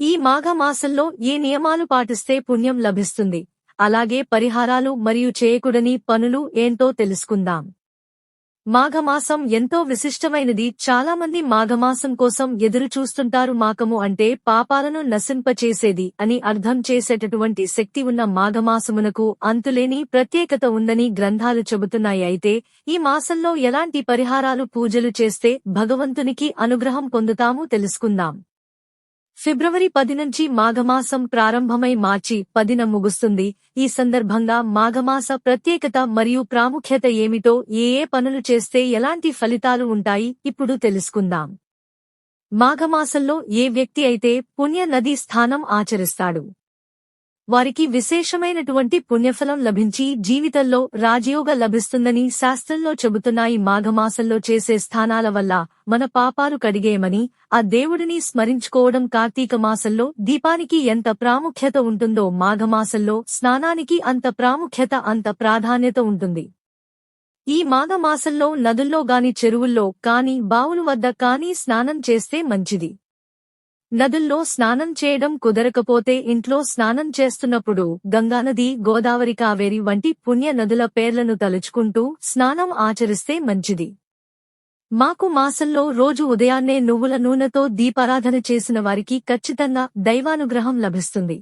ఈ మాఘమాసంలో ఏ నియమాలు పాటిస్తే పుణ్యం లభిస్తుంది? అలాగే పరిహారాలు మరియు చేయకూడని పనులు ఏంటో తెలుసుకుందాం. మాఘమాసం ఎంతో విశిష్టమైనది. చాలామంది మాఘమాసం కోసం ఎదురు చూస్తుంటారు మాకము అంటే పాపాలను నశింపచేసేది అని అర్థం చేసేటటువంటి శక్తి ఉన్న మాఘమాసమునకు అంతులేని ప్రత్యేకత ఉందని గ్రంథాలు చెబుతున్నాయి. అయితే ఈ మాసంలో ఎలాంటి పరిహారాలు పూజలు చేస్తే భగవంతునికి అనుగ్రహం పొందుతాము తెలుసుకుందాం. ఫిబ్రవరి పది నుంచి మాఘమాసం ప్రారంభమై మార్చి పదిన ముగుస్తుంది. ఈ సందర్భంగా మాఘమాస ప్రత్యేకత మరియు ప్రాముఖ్యత ఏమిటో ఏ ఏ పనులు చేస్తే ఎలాంటి ఫలితాలు ఉంటాయి ఇప్పుడు తెలుసుకుందాం. మాఘమాసంలో ఏ వ్యక్తి అయితే పుణ్య నదీ స్థానం ఆచరిస్తాడు? వారికి విశేషమైనటువంటి పుణ్యఫలం లభించి జీవితంలో రాజయోగ లభిస్తుందని శాస్త్రంలో చెబుతున్నాయి మాఘమాసంలో చేసే స్థానాల వల్ల మన పాపాలు కడిగేయమని ఆ దేవుడిని స్మరించుకోవడం కార్తీక మాసంలో దీపానికి ఎంత ప్రాముఖ్యత ఉంటుందో మాఘమాసంలో స్నానానికి అంత ప్రాముఖ్యత అంత ప్రాధాన్యత ఉంటుంది. ఈ మాఘమాసంలో నదుల్లో గాని చెరువుల్లో కాని బావుల వద్ద కాని స్నానం చేస్తే మంచిది. నదుల్లో స్నానం చేయడం కుదరకపోతే ఇంట్లో స్నానం చేస్తున్నప్పుడు గంగానది గోదావరి కావేరి వంటి పుణ్య నదుల పేర్లను తలుచుకుంటూ స్నానం ఆచరిస్తే మంచిది. మాకు మాసంలో రోజు ఉదయాన్నే నువ్వుల నూనెతో దీపారాధన చేసిన వారికి ఖచ్చితంగా దైవానుగ్రహం లభిస్తుంది.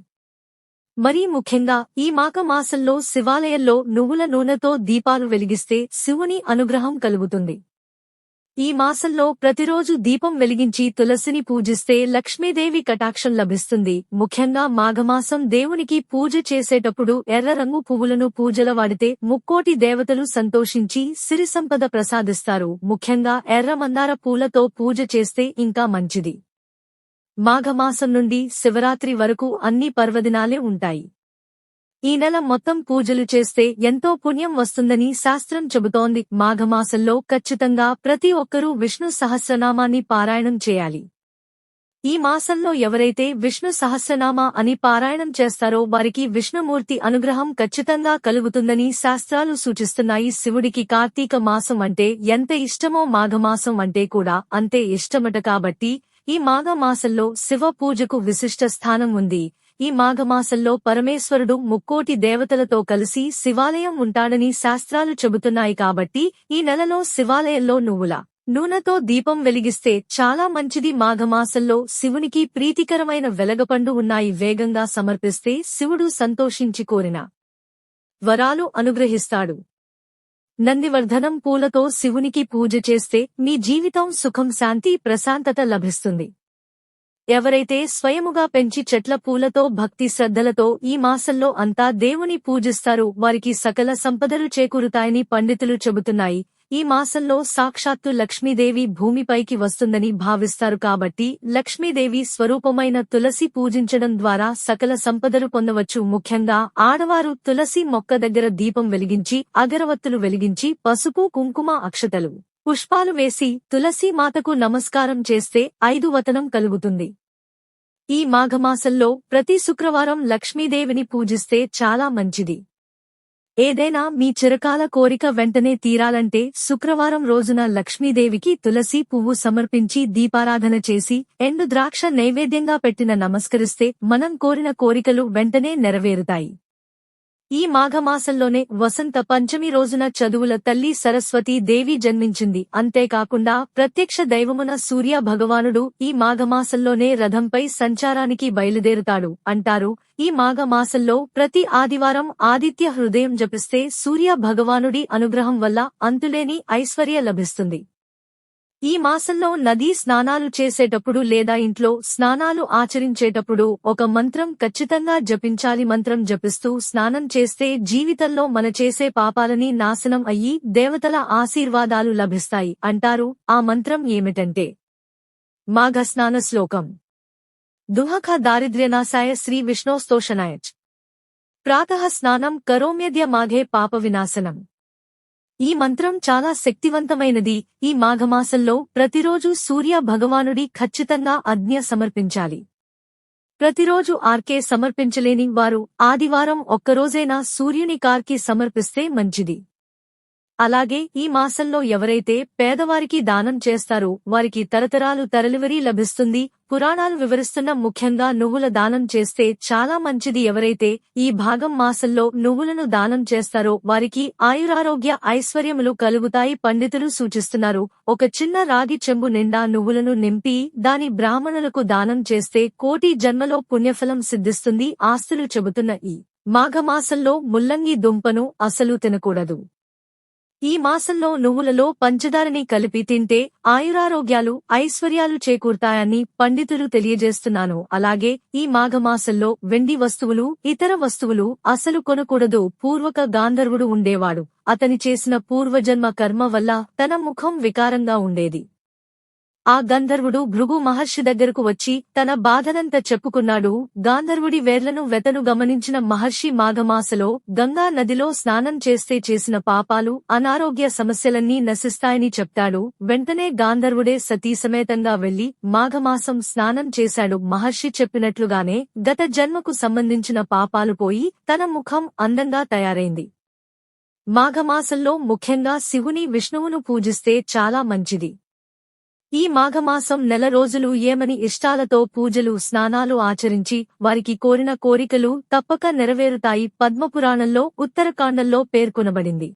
మరీ ముఖ్యంగా ఈ మాఘ మాసంలో శివాలయంలో నువ్వుల నూనెతో దీపాలు వెలిగిస్తే శివుని అనుగ్రహం కలుగుతుంది. ఈ మాసంలో ప్రతిరోజు దీపం వెలిగించి తులసిని పూజిస్తే లక్ష్మీదేవి కటాక్షం లభిస్తుంది. ముఖ్యంగా మాఘమాసం దేవునికి పూజ చేసేటప్పుడు ఎర్ర రంగు పువ్వులను పూజల వాడితే ముక్కోటి దేవతలు సంతోషించి సిరి సంపద ప్రసాదిస్తారు. ముఖ్యంగా ఎర్ర మందార పూలతో పూజ చేస్తే ఇంకా మంచిది. మాఘమాసం నుండి శివరాత్రి వరకు అన్ని పర్వదినాలే ఉంటాయి. ఈ నెల మొత్తం పూజలు చేస్తే ఎంతో పుణ్యం వస్తుందని శాస్త్రం చెబుతోంది. మాఘమాసంలో ఖచ్చితంగా ప్రతి ఒక్కరూ విష్ణు సహస్రనామాన్ని పారాయణం చేయాలి. ఈ మాసంలో ఎవరైతే విష్ణు సహస్రనామా అని పారాయణం చేస్తారో వారికి విష్ణుమూర్తి అనుగ్రహం ఖచ్చితంగా కలుగుతుందని శాస్త్రాలు సూచిస్తున్నాయి. శివుడికి కార్తీక మాసం అంటే ఎంత ఇష్టమో మాఘమాసం అంటే కూడా అంతే ఇష్టమట కాబట్టి ఈ మాఘమాసంలో శివ పూజకు విశిష్ట స్థానం ఉంది. ఈ మాఘమాసంలో పరమేశ్వరుడు ముక్కోటి దేవతలతో కలిసి శివాలయం ఉంటాడని శాస్త్రాలు చెబుతున్నాయి కాబట్టి ఈ నెలలో శివాలయంలో నువ్వుల నూనెతో దీపం వెలిగిస్తే చాలా మంచిది. మాఘమాసంలో శివునికి ప్రీతికరమైన వెలగపండు ఉన్నాయి. వేగంగా సమర్పిస్తే శివుడు సంతోషించి కోరిన వరాలు అనుగ్రహిస్తాడు. నందివర్ధనం పూలతో శివునికి పూజ చేస్తే మీ జీవితం సుఖం శాంతి ప్రశాంతత లభిస్తుంది. ఎవరైతే స్వయముగా పెంచి చెట్ల పూలతో భక్తి శ్రద్ధలతో ఈ మాసంలో అంతా దేవుని పూజిస్తారు వారికి సకల సంపదలు చేకూరుతాయని పండితులు చెబుతున్నాయి. ఈ మాసంలో సాక్షాత్తు లక్ష్మీదేవి భూమిపైకి వస్తుందని భావిస్తారు కాబట్టి లక్ష్మీదేవి స్వరూపమైన తులసి పూజించడం ద్వారా సకల సంపదలు పొందవచ్చు. ముఖ్యంగా ఆడవారు తులసి మొక్క దగ్గర దీపం వెలిగించి అగరవత్తులు వెలిగించి పసుపు కుంకుమ అక్షతలు పుష్పాలు వేసి తులసి మాతకు నమస్కారం చేస్తే ఐదు వతనం కలుగుతుంది. ఈ మాఘమాసంలో ప్రతి శుక్రవారం లక్ష్మీదేవిని పూజిస్తే చాలా మంచిది. ఏదైనా మీ చిరకాల కోరిక వెంటనే తీరాలంటే శుక్రవారం రోజున లక్ష్మీదేవికి తులసి పువ్వు సమర్పించి దీపారాధన చేసి ఎండు ద్రాక్ష నైవేద్యంగా పెట్టిన నమస్కరిస్తే మనం కోరిన కోరికలు వెంటనే నెరవేరుతాయి. ఈ మాఘమాసంలోనే వసంత పంచమి రోజున చదువుల తల్లి సరస్వతీ దేవి జన్మించింది. అంతేకాకుండా ప్రత్యక్ష దైవమున సూర్య భగవానుడు ఈ మాఘమాసంలోనే రథంపై సంచారానికి బయలుదేరుతాడు. అంటారు ఈ మాఘమాసంలో ప్రతి ఆదివారం ఆదిత్య హృదయం జపిస్తే సూర్య భగవానుడి అనుగ్రహం వల్ల అంతులేని ఐశ్వర్య లభిస్తుంది. ఈ మాసంలో నదీ స్నానాలు చేసేటప్పుడు లేదా ఇంట్లో స్నానాలు ఆచరించేటప్పుడు ఒక మంత్రం ఖచ్చితంగా జపించాలి. మంత్రం జపిస్తూ స్నానం చేస్తే జీవితంలో మన చేసే పాపాలని నాశనం అయ్యి దేవతల ఆశీర్వాదాలు లభిస్తాయి అంటారు. ఆ మంత్రం ఏమిటంటే మాఘ స్నాన శ్లోకం. దుహఖ దారిద్ర్యనాశాయ శ్రీ విష్ణోస్తోషనాయచ్ ప్రాతః స్నానం కరోమ్యద్య మాఘే పాప వినాశనం. ఈ మంత్రం చాలా శక్తివంతమైనది. ఈ మాఘమాసంలో ప్రతిరోజు సూర్య భగవానుడి ఖచ్చితంగా అజ్ఞ సమర్పించాలి. ప్రతిరోజు ఆర్కే సమర్పించలేని వారు ఆదివారం ఒక్కరోజైనా సూర్యుని కార్కి సమర్పిస్తే మంచిది. అలాగే ఈ మాసంలో ఎవరైతే పేదవారికి దానం చేస్తారో వారికి తరతరాలు తరలివరీ లభిస్తుంది. పురాణాలు వివరిస్తున్న ముఖ్యంగా నువ్వుల దానం చేస్తే చాలా మంచిది. ఎవరైతే ఈ భాగం మాసంలో నువ్వులను దానం చేస్తారో వారికి ఆయురారోగ్య ఐశ్వర్యములు కలుగుతాయి పండితులు సూచిస్తున్నారు. ఒక చిన్న రాగి చెంబు నిండా నువ్వులను నింపి దాని బ్రాహ్మణులకు దానం చేస్తే కోటి జన్మలో పుణ్యఫలం సిద్ధిస్తుంది. ఆస్తులు చెబుతున్న ఈ మాఘమాసంలో ముల్లంగి దుంపను అసలు తినకూడదు. ఈ మాసంలో నువ్వులలో పంచదారని కలిపి తింటే ఆయురారోగ్యాలు ఐశ్వర్యాలు చేకూరుతాయని పండితులు తెలియజేస్తున్నాను. అలాగే ఈ మాఘమాసంలో వెండి వస్తువులు ఇతర వస్తువులు అసలు కొనకూడదు పూర్వక గాంధర్వుడు ఉండేవాడు. అతని చేసిన పూర్వజన్మ కర్మ వల్ల తన ముఖం వికారంగా ఉండేది. ఆ గంధర్వుడు భృగు మహర్షి దగ్గరకు వచ్చి తన బాధనంతా చెప్పుకున్నాడు. గాంధర్వుడి వేర్లను వెతను గమనించిన మహర్షి మాఘమాసలో గంగా నదిలో స్నానం చేస్తే చేసిన పాపాలు అనారోగ్య సమస్యలన్నీ నశిస్తాయని చెప్తాడు. వెంటనే గాంధర్వుడే సతీసమేతంగా వెళ్ళి మాఘమాసం స్నానం చేశాడు. మహర్షి చెప్పినట్లుగానే గత జన్మకు సంబంధించిన పాపాలు పోయి తన ముఖం అందంగా తయారైంది. మాఘమాసంలో ముఖ్యంగా శివుని విష్ణువును పూజిస్తే చాలా మంచిది. ఈ మాఘమాసం నెల రోజులు ఏమని ఇష్టాలతో పూజలు స్నానాలు ఆచరించి వారికి కోరిన కోరికలు తప్పక నెరవేరుతాయి. పద్మపురాణంలో ఉత్తరకాండంలో పేర్కొనబడింది.